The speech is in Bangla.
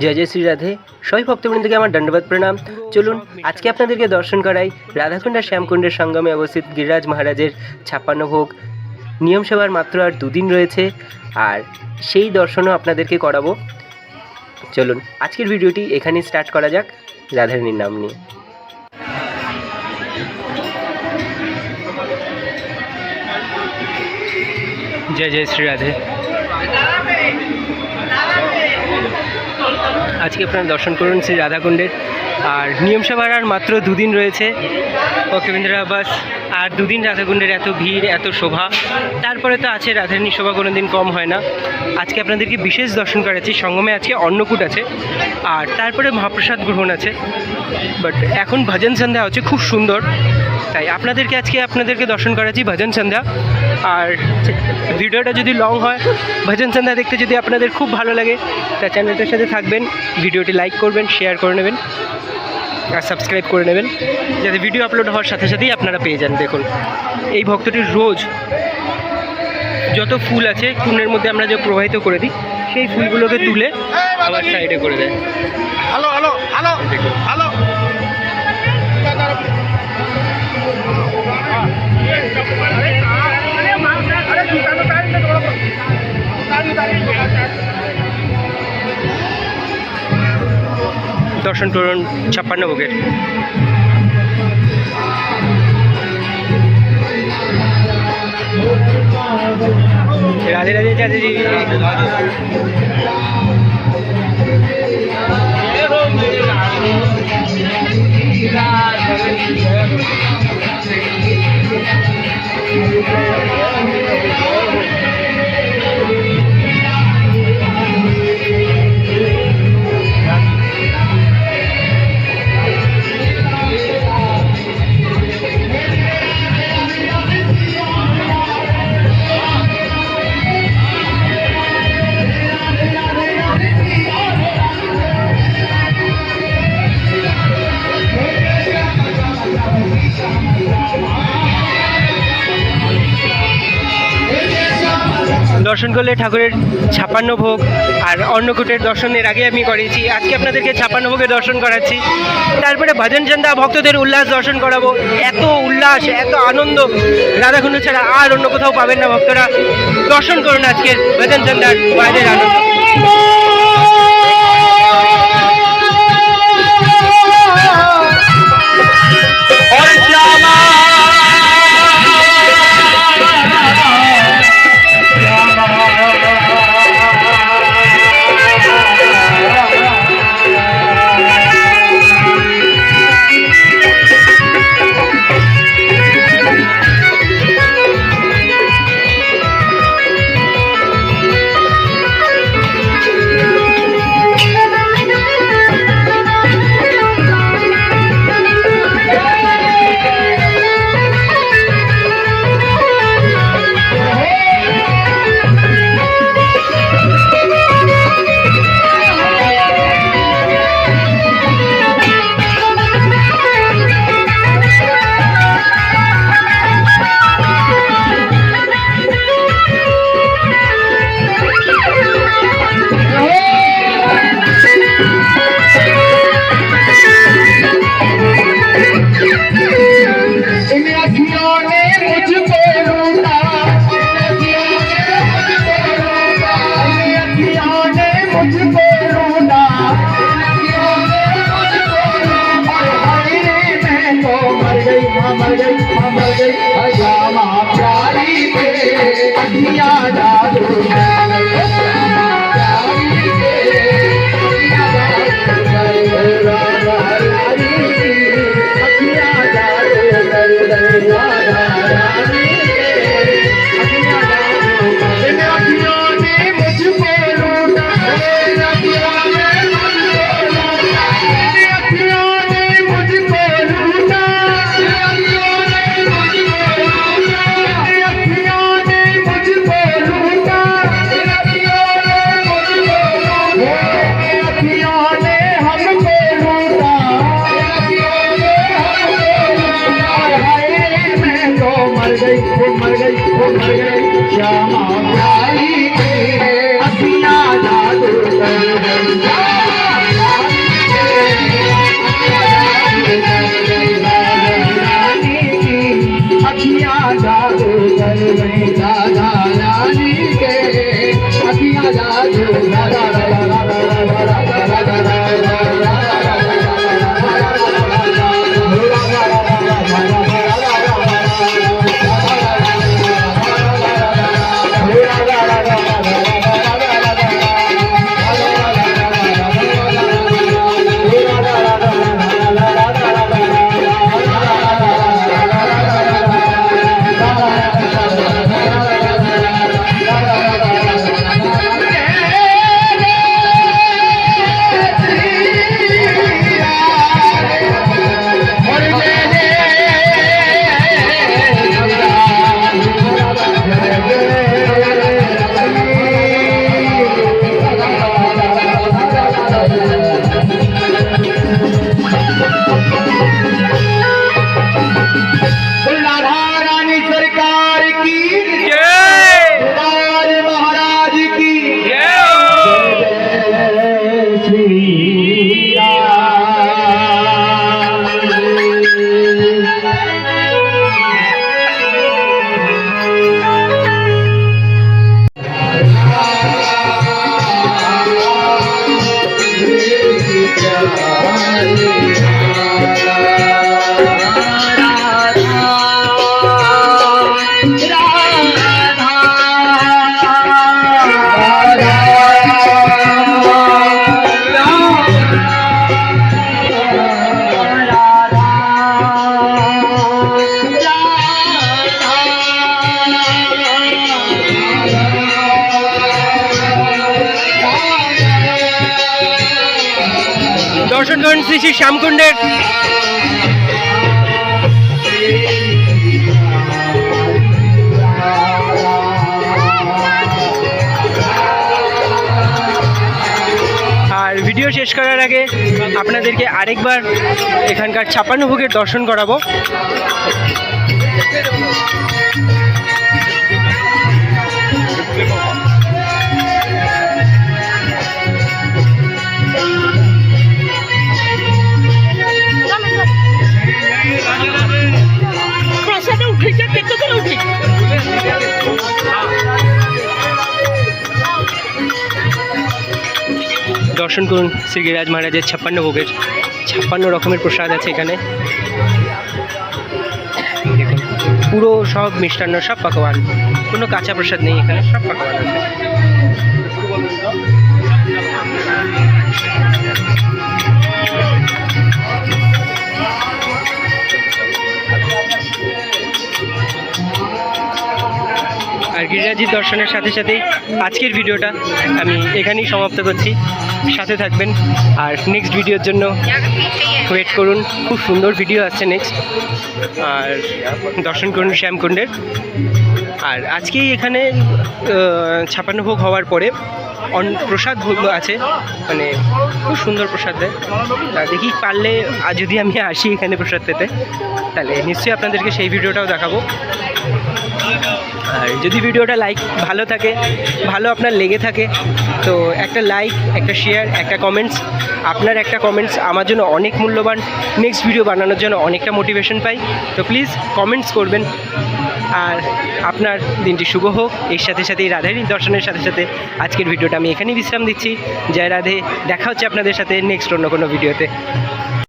জয় জয় শ্রী রাধে। সবাই ভক্তবৃন্দকে আমার দণ্ডবাদ প্রণাম। চলুন, আজকে আপনাদেরকে দর্শন করাই রাধাকুণ্ড আর শ্যামকুণ্ডের সঙ্গমে অবস্থিত গিরিরাজ মহারাজের ছাপ্পান্ন ভোগ। নিয়ম সেবার মাত্র আর দুদিন রয়েছে, আর সেই দর্শনও আপনাদেরকে করাবো। চলুন, আজকের ভিডিওটি এখানেই স্টার্ট করা যাক, রাধারানীর নাম নিয়ে। জয় জয় শ্রী রাধে। আজকে আপনারা দর্শন করুন শ্রী রাধাকুণ্ডের। আর নিয়ম সভার আর মাত্র দুদিন রয়েছে। ওকে বন্ধুরা বাস আর দুদিন রাধাকুণ্ডের এত ভিড়, এত শোভা। তারপরে তো আছে রাধারানী শোভা কোনো দিন কম হয় না। আজকে আপনাদেরকে বিশেষ দর্শন করাচ্ছি। সঙ্গমে আজকে অন্নকূট আছে। আর তারপরে মহাপ্রসাদ গ্রহণ আছে। বাট এখন ভজন সন্ধ্যা হচ্ছে খুব সুন্দর। তাই আপনাদেরকে আজকে আপনাদেরকে দর্শন করাচ্ছি ভজন সন্ধ্যা। আর ভিডিওটা যদি লং হয়, ভজন সন্ধ্যা দেখতে যদি আপনাদের খুব ভালো লাগে, তা চ্যানেলটার সাথে থাকবেন। ভিডিওটি লাইক করবেন, শেয়ার করে নেবেন। আর সাবস্ক্রাইব করে নেবেন যাতে ভিডিও আপলোড হওয়ার সাথে সাথেই আপনারা পেয়ে যান দেখুন। এই ভক্তটির রোজ যত ফুল আছে কুণ্ডের মধ্যে আমরা যে প্রবাহিত করে দিই সেই ফুলগুলোকে তুলে আবার সাইডে করে দেয়। হ্যালো হ্যালো হ্যালো দর্শন করুন ছাপ্পান্ন ভোগের রাধে রাধে চাচি দর্শন করলে ঠাকুরের ছাপান্ন ভোগ আর অন্নকূটের দর্শনের আগে আমি করেছি। আজকে আপনাদেরকে ছাপান্ন ভোগের দর্শন করাচ্ছি। তারপরে ভজন চন্দা ভক্তদের উল্লাস দর্শন করাবো। এত উল্লাস, এত আনন্দ। রাধাকুণ্ড ছাড়া আর অন্য কোথাও পাবেন না ভক্তরা। দর্শন করুন আজকের ভজন চন্দার বাইরের আনন্দ। मुझको रोना तो मर गई मर गई मर गई हजामा प्यारी पे अखियाँ जादू मर गई वो मर गई वो मर गई श्यामा प्यारी के শ্রী শ্যামকুণ্ডের আর ভিডিও শেষ করার আগে আপনাদেরকে আরেকবার এখানকার ছাপ্পান্ন ভোগের দর্শন করাবো। দর্শন করুন শ্রী গিরিরাজ মহারাজের ছাপ্পান্ন ভোগের, ছাপ্পান্ন রকমের প্রসাদ আছে এখানে। পুরো সব মিষ্টান্ন, সব পাকোয়ান কোনো কাঁচা প্রসাদ নেই এখানে, সব পাকোয়ান আছে। আর গিরিরাজির দর্শনের সাথে সাথেই আজকের ভিডিওটা আমি এখানেই সমাপ্ত করছি। সাথে থাকবেন আর নেক্সট ভিডিওর জন্য ওয়েট করুন। খুব সুন্দর ভিডিও আসছে নেক্সট আর দর্শন করুন শ্যামকুণ্ডের আর আজকেই এখানে আহ, ছাপান্ন ভোগ হওয়ার পরে অন প্রসাদ ভোগ আছে। মানে খুব সুন্দর প্রসাদ দেয়। তা দেখি পারলে যদি আমি আসি এখানে প্রসাদ পেতে তাহলে নিশ্চয়ই আপনাদেরকে সেই ভিডিওটাও দেখাবো। আর যদি ভিডিওটা লাইক ভালো থাকে, ভালো আপনার লেগে থাকে, তো একটা লাইক একটা শেয়ার একটা কমেন্টস আপনার একটা কমেন্টস আমার জন্য অনেক মূল্যবান। নেক্সট ভিডিও বানানোর জন্য অনেকটা মোটিভেশন পাই। তো প্লিজ কমেন্টস করবেন। আর আপনার দিনটি শুভ হোক। এর সাথে সাথে এই রাধারী দর্শনের সাথে সাথে আজকের ভিডিওটা আমি এখানেই বিশ্রাম দিচ্ছি। জয় রাধে। দেখা হচ্ছে আপনাদের সাথে নেক্সট অন্য কোনো ভিডিওতে